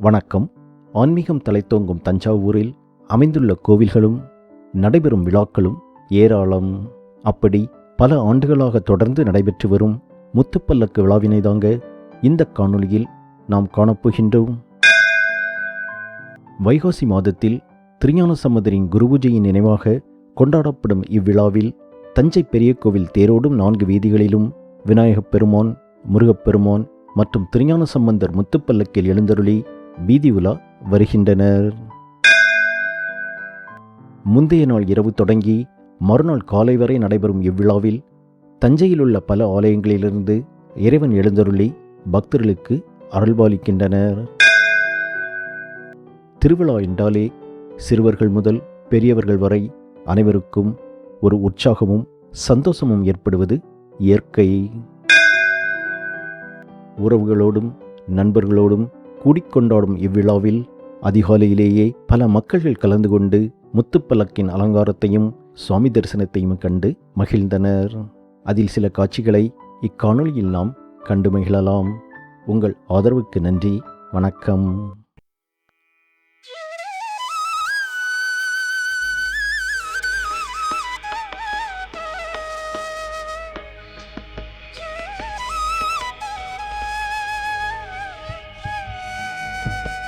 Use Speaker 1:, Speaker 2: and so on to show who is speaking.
Speaker 1: வணக்கம். ஆன்மீகம் தலைத்தோங்கும் தஞ்சாவூரில் அமைந்துள்ள கோவில்களும் நடைபெறும் விழாக்களும் ஏராளம். அப்படி பல ஆண்டுகளாக தொடர்ந்து நடைபெற்று வரும் முத்துப்பல்லக்கு விழாவினை தாங்க இந்த காணொளியில் நாம் காணப்போகின்றோம். வைகாசி மாதத்தில் திருஞான சமுதரின் குருபூஜையின் நினைவாக கொண்டாடப்படும் இவ்விழாவில் தஞ்சை பெரிய கோவில் தேரோடும் நான்கு வீதிகளிலும் விநாயகப் பெருமான் முருகப்பெருமான் மற்றும் திருஞான சம்பந்தர் முத்துப்பல்லக்கில் எழுந்தருளி வீதி உலா வருகின்றனர். முந்தைய நாள் இரவு தொடங்கி மறுநாள் காலை வரை நடைபெறும் இவ்விழாவில் தஞ்சையில் உள்ள பல ஆலயங்களிலிருந்து இறைவன் எழுந்தருளி பக்தர்களுக்கு அருள்பாலிக்கின்றனர். திருவிழா என்றாலே சிறுவர்கள் முதல் பெரியவர்கள் வரை அனைவருக்கும் ஒரு உற்சாகமும் சந்தோஷமும் ஏற்படுவது இயற்கை. உறவுகளோடும் நண்பர்களோடும் கூடிக்கொண்டாடும் இவ்விழாவில் அதிகாலையிலேயே பல மக்கள்கள் கலந்து கொண்டு முத்துப்பலக்கின் அலங்காரத்தையும் சுவாமி தரிசனத்தையும் கண்டு மகிழ்ந்தனர். அதில் சில காட்சிகளை இக்காணொலியில் நாம் கண்டு மகிழலாம். உங்கள் ஆதரவுக்கு நன்றி. வணக்கம். thank you